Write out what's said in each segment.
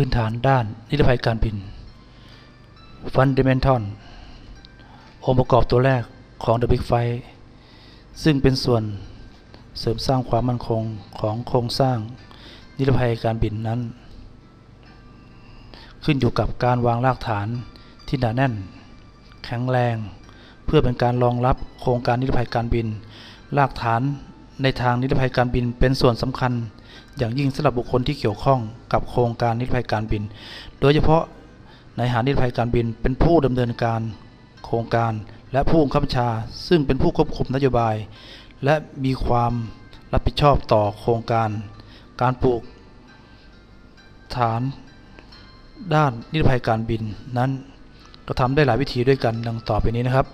พื้นฐานด้านนิรภัยการบิน Fundamental องค์ประกอบตัวแรกของ The Big Five ซึ่งเป็นส่วนเสริมสร้างความมั่นคงของโครงสร้างนิรภัยการบินนั้น ขึ้นอยู่กับการวางรากฐานที่หนาแน่น แข็งแรง เพื่อเป็นการรองรับโครงการนิรภัยการบินรากฐาน ในทางนิรภัยการบินเป็นส่วนสำคัญ อย่างยิ่งสำหรับบุคคลที่เกี่ยวข้องกับโครงการนิรภัยการบิน โดยเฉพาะนายหารนิรภัยการบินเป็นผู้ดำเนินการโครงการและผู้บังคับบัญชา ซึ่งเป็นผู้ควบคุมนโยบาย และมีความรับผิดชอบต่อโครงการ การปลูกฐาน ด้านนิรภัยการบินนั้นก็ทำได้หลายวิธีด้วยกันดังต่อไปนี้นะครับ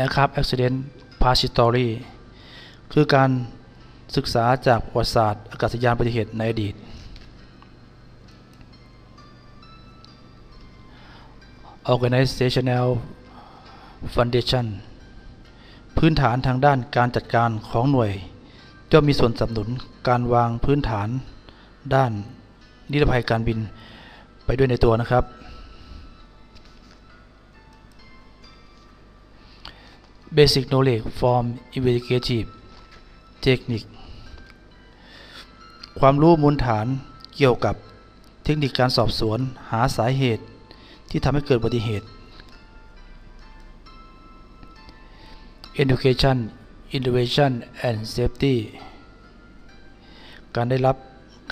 Aircraft Accident Past History คือการศึกษาจากประวัติศาสตร์อากาศยานอุบัติเหตุในอดีต Organizational Foundation พื้นฐานทางด้านการจัดการของหน่วยย่อมมีส่วนสนับสนุนการวางพื้นฐานด้านนิรภัยการบินไปด้วยในตัวนะครับ Basic Knowledge from Investigative Technique ความรู้มูลฐานเกี่ยวกับเทคนิคการสอบสวนหาสาเหตุที่ทำให้เกิดอุบัติเหตุ Education Innovation and Safety การได้รับ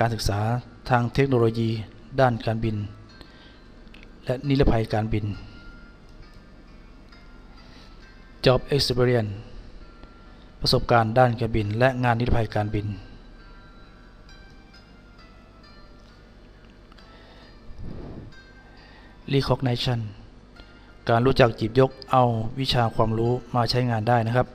การศึกษาทางเทคโนโลยีด้านการบิน และนิรภัยการบิน Job Experience ประสบการณ์ด้านการบิน และงานนิรภัยการบิน Recognition การรู้จักจีบยกเอาวิชาความรู้มาใช้งานได้นะครับ